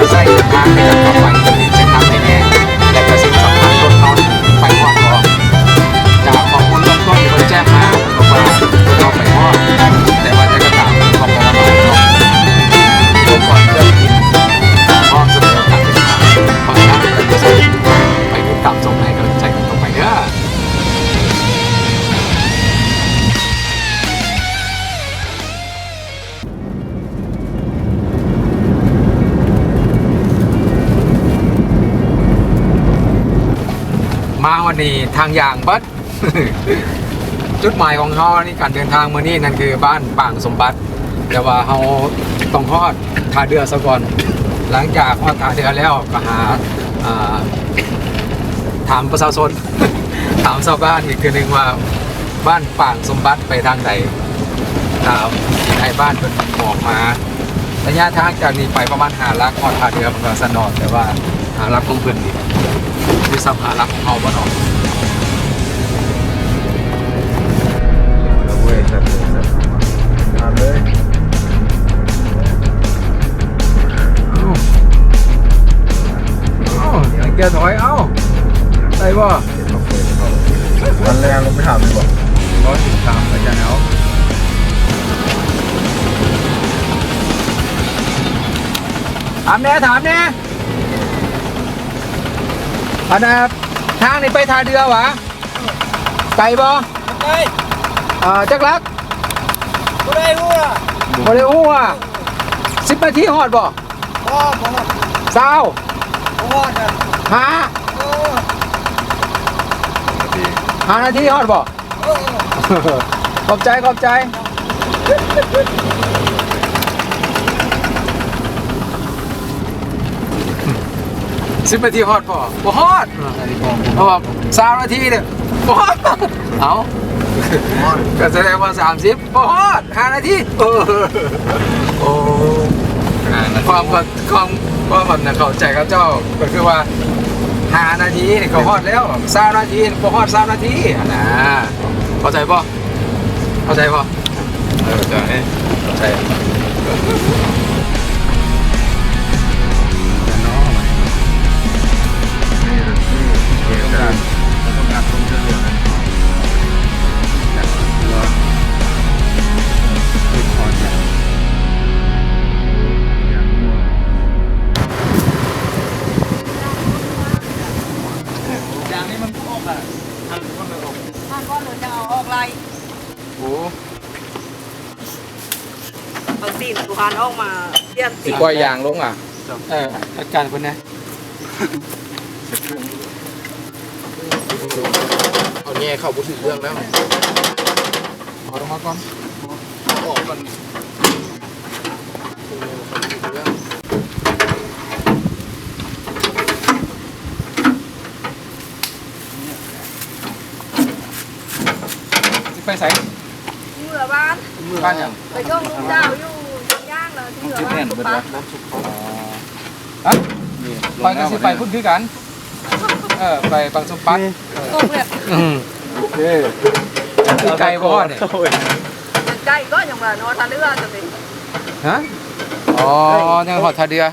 Bye. นนี้ทางอย่างบัดจุดหมายของเขานี่การเดินทางมานี่นั่นคือบ้านป่างสมบัติ แต่ว่าเขาต้องฮอดท่าเรือซะก่อน หลังจากฮอดท่าเรือแล้วก็หาถามประชาชนถามชาวบ้านอีกคือหนึ่งว่าบ้านป่างสมบัติไปทางไหนถามไอ้บ้านเป็นบอกมาระยะทางจากนี้ไปประมาณหาลักฮอดท่าเรือมันก็สนอดแต่ว่าหาลักของเพื่อน นี่คือสับหาลักของเขาบ่เนาะเว้ยครับทานเลยเอ้าเกียร์ถอยเอ้าใส่บ่วันแรกลงไปถามดีกว่าร้อยสิบสามอาจารย์เอาถามแน่ถามแน่ อันน่ะทางนี้ไปท่าเรือวะไกลบ่ไอ้อ่าจักรักกูได้รู้อะบ่ได้ฮู้อะสิบนาทีฮอดบ่พ่อพ่อเศร้าพ่อจ้ะหาโอ้หานาทีฮอดบ่โอ้ขอบใจขอบใจ สิบนาทีฮอดป่ะบ่ฮอดเขาบอกสามนาทีเนี่ยบ่ฮอดเอาก็แสดงว่าสามสิบบ่ฮอดห้านาทีเออโอ้ความแบบความความแบบน่ะเข้าใจกับเจ้าก็คือว่าห้านาทีนี่ก็ฮอดแล้วสามนาทีบ่ฮอดสามนาทีอะนะเข้าใจป่ะเข้าใจป่ะเออจะให้เข้าใจ บางทีสุพรรณออกมาเปลี่ยนสิปล่อยยางลงอะ เอออาการคนนะเอาแง่เข้าบุถึงเรื่องแล้วเอาลงมาก่อนเอาออกก่อนสิไปใส่เหนือบ้าน บ้านยังไปช่วงลูกเจ้าอยู่บ นย่างเลยที่เหนือบ้านสุพรรณฮะไปกันสิไปพุ่นคือกัน เออไปบางสมปักตกเลยอืมโอเคคือไกลบ่เนี่ยใกล้ก็ยังมานอนทะเรือจะเป็นฮะอ๋อยังหอดทาเดือน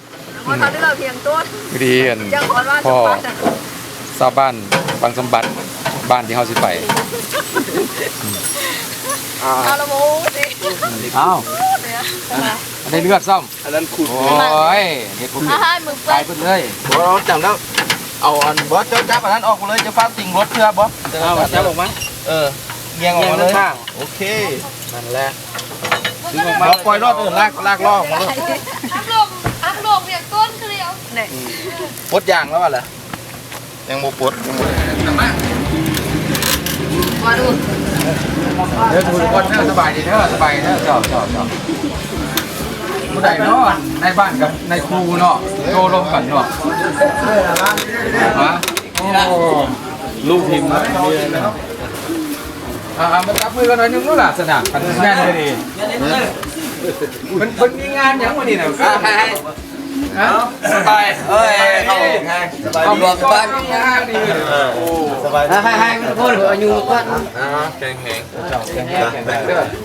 อนทะเรือเพียงต้นเรียนยังขอว่าสุพรรณซาบ้านบางสมบัติบ้านที่เฮาสิไปเอาละโมูสิอ้าวเนี่ย อันนี้เลือดซ่อมอันนั้นขุดโอ้ยเฮ็ดผมอาหารมือไปตายเพิ่นเลยเราจับแล้ว เอาอันบอสเจ้าจับอันนั้นออกมาเลยจะฟาดติ่งรถเพื่อบอสเอาจับออกมาเออเงียงออกมาเลยโอเคนั่นแหละดึงออกมาปล่อยรอดอื่นลากลากล่อออกมาเลยอัพลงอัพลงเพียงต้นคือเดียวเนี่ยปลดยางแล้ววะเหรอยังโมปลดยังโมมาดูเด้อทุกคนเด้อสบายดีเด้อสบายเด้อเจ้าเจ้าเจ้า ผู้ใดเนาะในบ้านกับในครูเนาะโตลมกันเนาะฮะโอ้ลูกทีมนะอ่ามาจับมือกันหน่อยนึงเนาะล่ะสนามกันแม่นเลยดีมันมันมีงานหยังวันนี้น่ะให้ให้ฮะ สบายเอ้ยเข้าไงสบายเอาดีบอกสบายงานดีโอ้สบายดีให้ให้ทุกคนอายุก็อ่าแข็งแข็งแข็งแรงแข็ง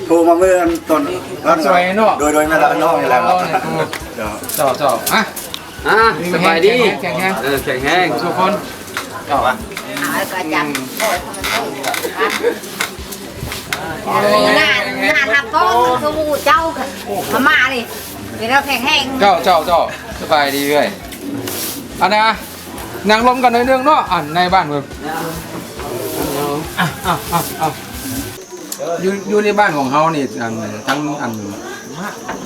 โทรมาเมื่อตอนรับสวยเนาะโดยโดยไม่ละน้องนี่แหละครับจ้าเจ้าอะอ่าสบายดีแข็งแรงเออแข็งแห้งทุกคนจ้าอะกระจับหน้าหน้าทับก็คือหมูเจ้าค่ะมามาดิ เดี๋ยวเราแข็งแห้งเจ้าเจ้าเจ้าสบายดีเว้ยอันนะนั่งลมกันหน่อยนึงเนาะอันในบ้านเพิ่นอะอะอะอะอยู่อยู่ในบ้านของเฮานี่อันทั้งอัน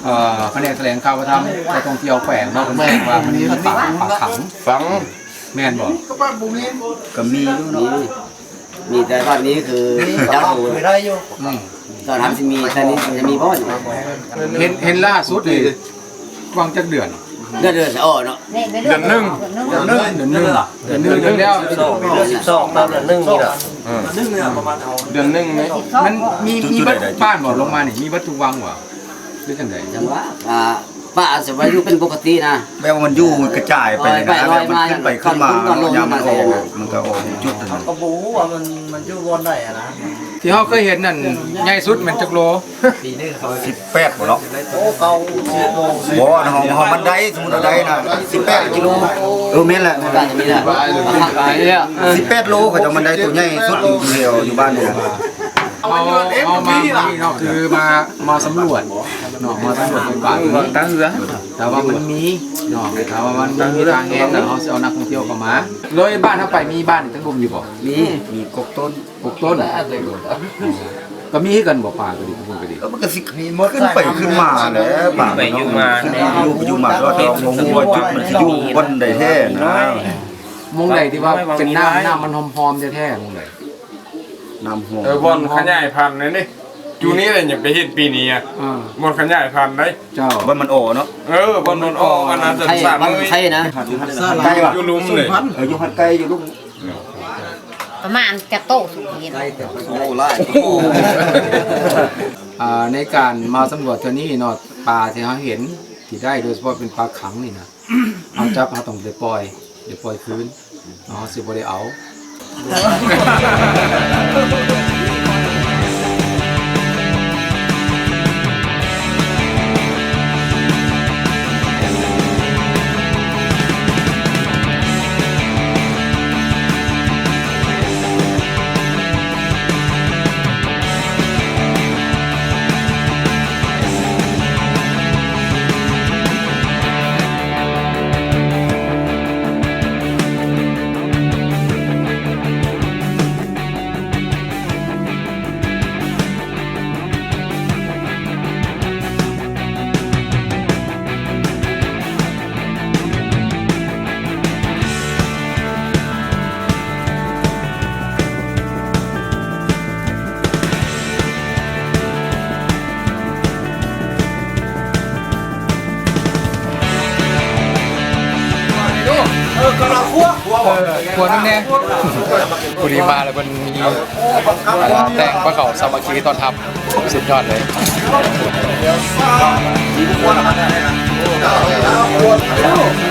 เอ่อแผนกแถลงข่าวประทำในท่องเที่ยวแขวงเนาะเพิ่นแจ้งว่ามันนี้ป่าป่าขังฝังแม่นบ่ก็มีอยู่เนาะมีแต่ตอนนี้คือ เจ้าเคยได้อยู่ อืม ตอนทำจะมีตอนนี้จะมีบ่อนเห็นเห็นล่าสุดนี่วางจักเดือนเดือนเดือนจะอ่อเนาะนี่ไปด้วยเดือนนึงเดือนหนึงเดือนหนึงเดือนแล้วสิบสองตามนั้นนึ่งนี่แหละเดือนหนึ่งไหมมันมีมีเบัดบ้านบ่ลงมานี่มีเบัดทุกวังบ่หรือจังไดจังหวะอ่า ป้าอาจจะว่าอยู่เป็นปกตินะแม้ว่ามันอยู่มันกระจายไปนะลอยไปลอยมามันขึ้นไปขึ้นมาก่อนลง ยามมันออกมาใส่มันก็ออกจุดหนึงก็บูว่ามันมันอยู่บนไหนอะนะที่เฮาเคยเห็นนั่นใหญ่สุดมันจักโลสิบแปดบ่เนาะโอ้เก่าสิบโมงบ่นะห้องห้องมันได้สมมุติว่าได้นะสิบแปดกิโลเออแม่นแหละแม่นแหป้าละ จะมีนะขายเนี่ยสิบแปดโลเขาจะมันได้ตัวใหญ่สุดอยู่เดียวอยู่บ้านเนี่ยเอาเอามานี่เนาะคือมามาสำรวจ เนาะมาสำรวจเป็นบ้านตั้งเรือแต่ว่ามันมีเนาะแต่ว่ามันมีทางแห้งเนาะเฮาเอานักท่องเที่ยวเข้ามาเลยบ้านเฮาไปมีบ้านอีกทั้งรุมอยู่บ่มีมีกกต้นปลูกต้นก็มีให้กันบ่ป่าก็ดีพูดก็ดีมันก็สิขึ้นไปขึ้นมาแหละป่าไปอยู่มาอยู่ไปอยู่มาก็ต้องงงว่าจุดมันสิอยู่บนใดแท้นะมงใดที่ว่าเป็นน้ำน้ำมันหอมๆแท้ๆมงใดน้ำหอมเออบอลขยายพันธุ์นี่ จูนี้เลยอย่าไปเฮ็ดปีนี้อะอ่าบอลขยายพันธุ์ได้เจ้าว่ามันโอเนาะเออบอลนนออกอันนั้นจะไข่สามบ้านเลยไข่นะใกล้ว่ะอยู่ลุมเลยเอออยู่พัดไกลอยู่ลูกประมาณจะโตสุดเห็นโอ้ไล่อ่าในการมาสำรวจเท่านี้เนาะปลาที่เราเห็นที่ได้โดยเฉพาะเป็นปลาขังนี่นะเอาจับเอาต้องเดี๋ยวปล่อยเดี๋ยวปล่อยคืนอ๋อสิบ่ได้เอา คั่วคั่วนั่นแน่บุรีมาแล้วมันมีแต่งประกอบสามัคคีตอนทำสุดยอดเลย Simply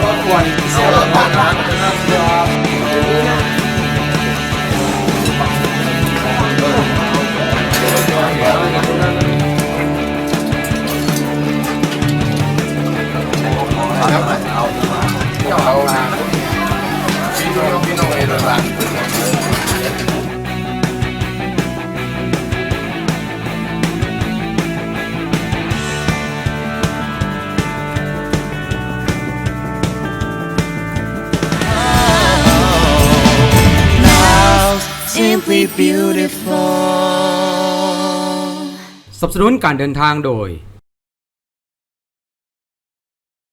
beautiful สนับสนุนการเดินทางโดย